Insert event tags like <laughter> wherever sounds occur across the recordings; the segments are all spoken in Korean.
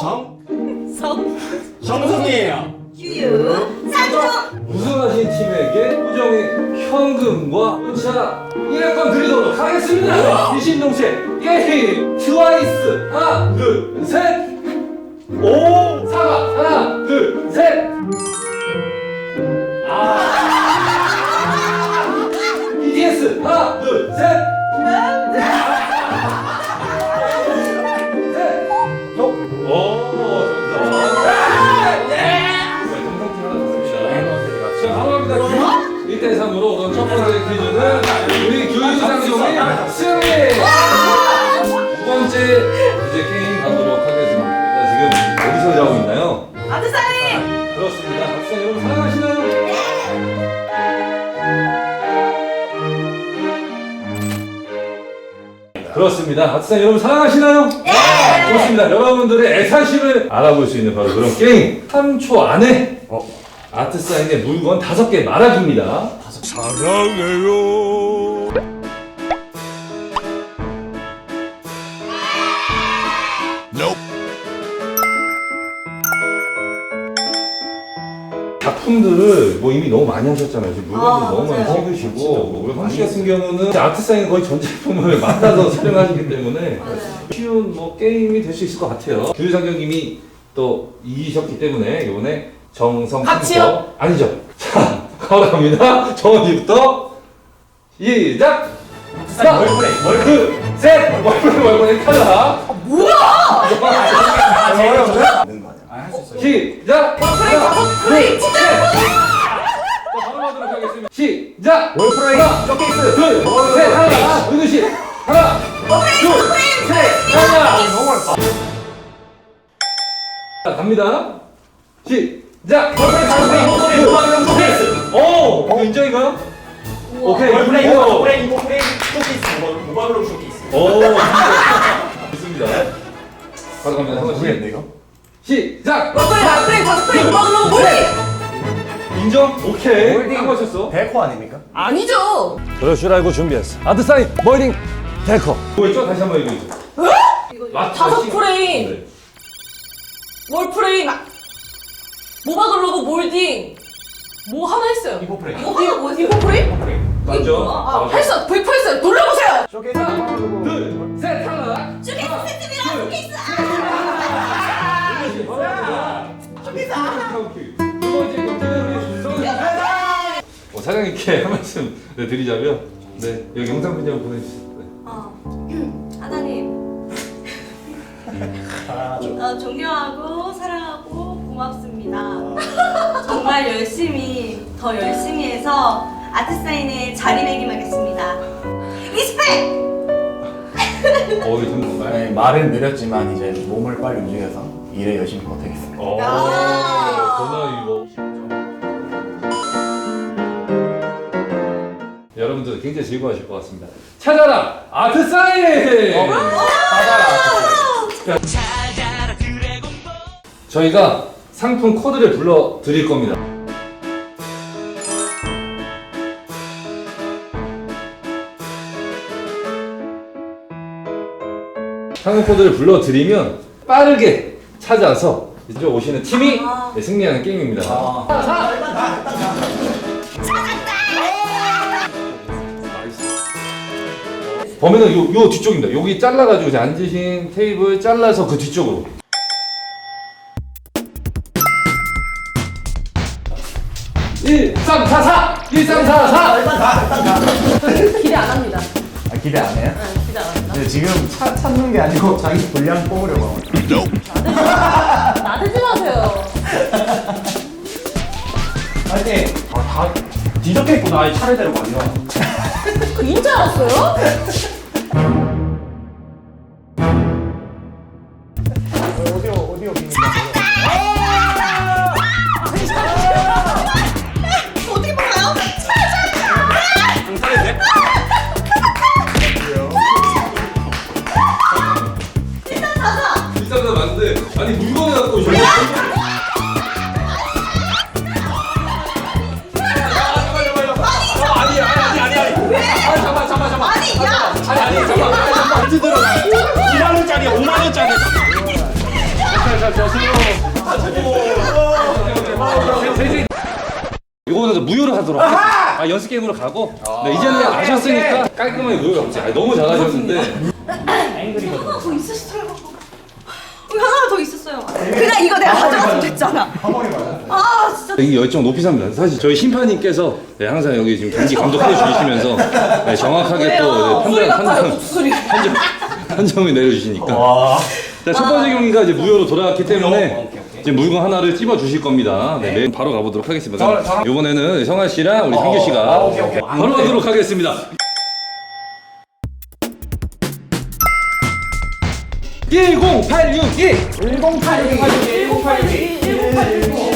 정 성? 정성이에요. 유유. 상종. 우승하신 팀에게 우정의 현금과 문자 1회권 드리도록 하겠습니다. 이신동체 게임 트와이스. 하나 둘셋. 오! 사 갑니다 1대 3으로 오늘 첫 번째 퀴즈는 우리 규유상종의 승리 두 번째 이제 게임 가도록 하겠습니다 지금 어디서 일하고 있나요? 아드사이 그렇습니다. 학생 여러분 사랑하시나요? 그렇습니다. 학생 여러분 사랑하시나요? 네! 좋습니다. 여러분들의 애사심을 알아볼 수 있는 바로 그런 게임. 3초 안에 어. 아트 사인의 물건 5개 말아줍니다. 작품들을 뭐 이미 너무 많이 하셨잖아요. 지금 물건도 아, 너무 많이 맞아요. 찍으시고 뭐 우리 황 씨 같은 경우는 아트 사인 거의 전 제품을 <laughs> 맡아서 촬영하시기 때문에 맞아요. 쉬운 뭐 게임이 될 수 있을 것 같아요. 규상경님이 또 이기셨기 때문에 이번에 정성 같이요? 아니죠. 자, 바로 갑니다. 정원이부터 시작. 하나, 월브레이, 둘, 셋. 월브레이 월브레이 탈락. 하는 거 아니야? 시작. 월프레이 하나, 다섯 프레이 진짜 자, 바로 가도록 하겠습니다. 시작! 월프레이, 하나, 쇼케이스. 둘, 셋, 하나, 은우 씨. 하나, 둘, 셋, 하나. 너무 어렵다. 자, 갑니다. 시 작! 월프레이, 월프레이, 월프레이, 월프레이, 쇼케이스. 오! 이거 인정인가요? 오케이, 월프레이, 이거. 월프레이, 월프레이, 쇼케이스. 모바- 모바일로 쇼케이스. 오, 좋습니다. 바로 갑니다. 한 번씩. 이거. 시작! 라프레이 다섯 프레이 도박으로 몰리 인정? 오케이. 한 맞췄어. 데코 아닙니까? 아니죠 그럴 줄 알고 준비했어. 아트 사인, 멀딩, 데커. 뭐였죠? 다시 한번 얘기해 주세요. 마트 다섯 시- 프레임 네. 월프레임 모바 글로브 몰딩? 뭐 하나 했어요. 이거 프레임. 이거 이거 뭐 이거 프레임? 맞죠? 아. 했어 불 했어요. 돌려보세요. 쇼케이스. 둘, 셋, 하나. 쇼케이스 쇼케이스 어, 사장님께 한 말씀 네, 드리자면 네 여기 영상 한번 보내주세요. 하나님. 하나, 둘. 어, <clears throat> 존경하고 정말 열심히 더 열심히 해서 아트사인에 자리매김하겠습니다. 리스펙! 어, 이게 듣는 건가요? 네, 말은 느렸지만 이제 몸을 빨리 움직여서 일에 열심히 못하겠습니다. 어, 야. 전화 이거. 여러분들 굉장히 즐거워하실 것 같습니다. 찾아라 아트 사인. 저희가 상품 코드를 불러 드릴 겁니다. 상품 코드를 불러 드리면 빠르게 찾아서 이제 오시는 팀이 아. 네, 승리하는 게임입니다. 범인은 요, 요 뒤쪽입니다. 여기 잘라가지고 이제 앉으신 테이블 잘라서 그 뒤쪽으로. 일, 삼, 사, 사! 일, 삼, 사, 사! 기대 안 합니다. 아, 기대 안 해요? 네, 기대 안 합니다. 근데 지금 차, 찾는 게 아니고 자기 분량 뽑으려고 하고 있어요. 나대지 마세요. 아니, 아, 다 뒤적했구나. 이 차례대로 말이야. 그 인자 알았어요? 연습 게임으로 가고 네, 이제는 아셨으니까 깔끔하게 모여가 보세요. 아, 너무 잘하셨는데 하나 더 있었어요. 여기 하나 더 있었어요. 그냥 이거 내가 가져갔으면 됐잖아. 아 진짜. 이 열정 높이 삽니다. 사실 저희 심판님께서 네, 항상 여기 지금 경기 감독해 주시면서 네, 정확하게 또 네, 판단 판단 목소리. <laughs> 판정 판정을 내려주시니까. 자, 첫 번째 경기가 이제 무효로 돌아갔기 때문에 이제 물건 하나를 찝어 주실 겁니다. 네, 네, 네. 바로 가보도록 하겠습니다. 저, 저- 이번에는 성아 씨랑 우리 상규 씨가 아, 오케이, 오케이. 바로 돼. 가도록 하겠습니다. 일0 8 6 1 1086 1086 1086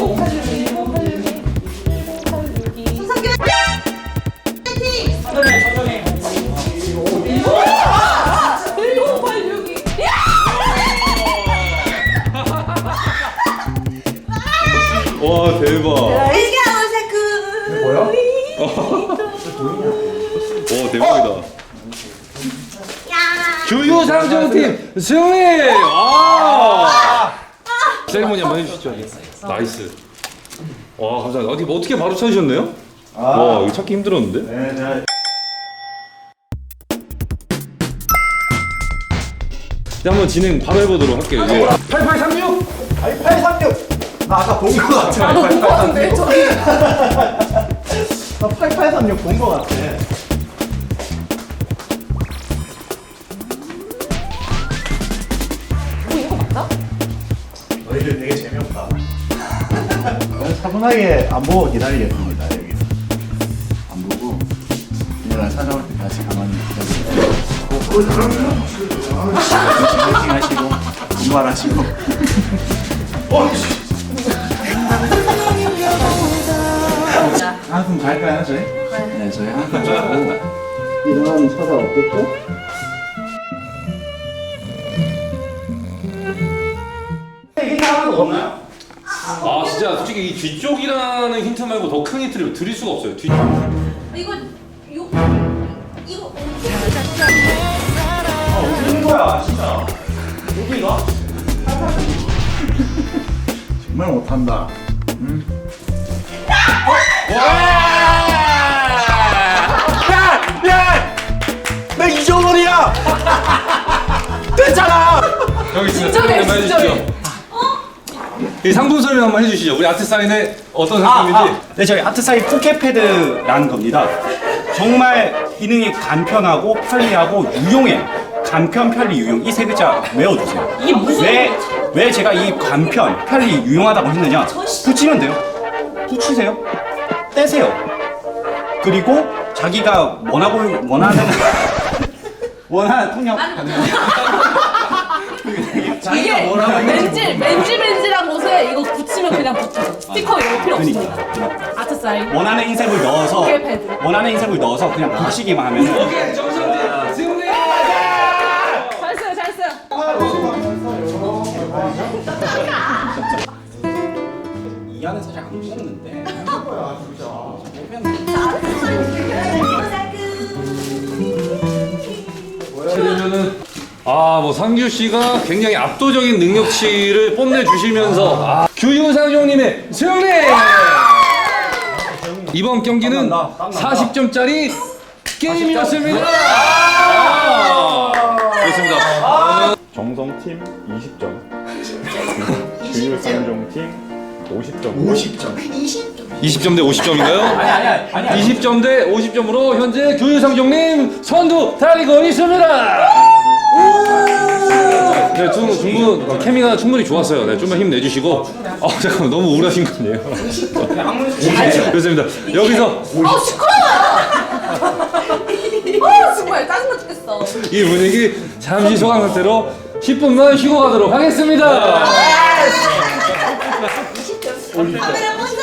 와 대박이다. 교유상정팀 승리! 와! 세리머니 한번 해주시죠. 나이스. 와 감사합니다. 어떻게 뭐 어떻게 바로 찾으셨네요? 와 이거 찾기 힘들었는데? 네, 이제 한번 진행 바로 해보도록 할게요. 이제 8836! 아니 836! 나 아까 본거 같아. 나도 본거 같은데. 나 8836 본 거 같아. 어 이거 맞다? 너희들 되게 재미없다. 차분하게 안 보고 기다리겠습니다 여기서. 안 보고 이날 찾아올 때까지 가만히 기다리세요. 화이팅 하시고 분발하시고. 한숨 갈까요 저희? 네 저희 한숨 자고 일어나면 찾아 없겠고? 힌트 하나도 없나요? 아 진짜 솔직히 이 뒤쪽이라는 힌트 말고 더 큰 힌트를 드릴 수가 없어요. 뒤쪽. 이거 이거 이거 무슨 거야 진짜 여기가? 정말 못한다 응? 이정원이야! <laughs> 됐잖아! 여기. 진짜네, 한번 진짜네. 해주시죠. 이 상품 설명 한번 해주시죠. 우리 아트 사인의 어떤 상품인지. 네, 저희 아트사이 포켓패드라는 겁니다. 정말 기능이 간편하고 편리하고 유용해. 간편, 편리, 유용 이 세 글자 외워두세요. 이게 무슨 왜, 왜 제가 이 간편, 편리, 유용하다고 했느냐? 붙이면 돼요. 붙이세요. 떼세요. 그리고 자기가 원하고 원하는 원하는 통역 <laughs> 이게 맨질 맨질 맨질한 곳에 이거 붙이면 그냥 붙어. 스티커 이런 거 필요 없어. 그러니까 아트 사인. 원하는 인쇄물 넣어서. 원하는 인쇄물 넣어서 그냥 붙이기만 하면은 오케이 정선 아 뭐 상규 씨가 굉장히 압도적인 능력치를 뽐내 주시면서 아, 규유상용님의 승리! 이번 경기는 40점짜리 게임이었습니다. 아, 그렇습니다. 정성팀 20점, 주유상종팀 50점. 50점 20점 대 50점인가요? 아니 아니 아니 아니 20점 대 50점으로 현재 교유상종님 선두 달리고 있습니다. 네, 중, 중분 케미가 충분히 좋았어요. 네, 좀만 힘 내주시고. 어, 잠깐만 너무 우울하신 거 아니에요? 그렇습니다. 여기서 어 시끄러워. 어 정말 짜증나 죽겠어. 이 분위기 잠시 소강 상태로 10분만 쉬고 가도록 하겠습니다. 카메라 먼저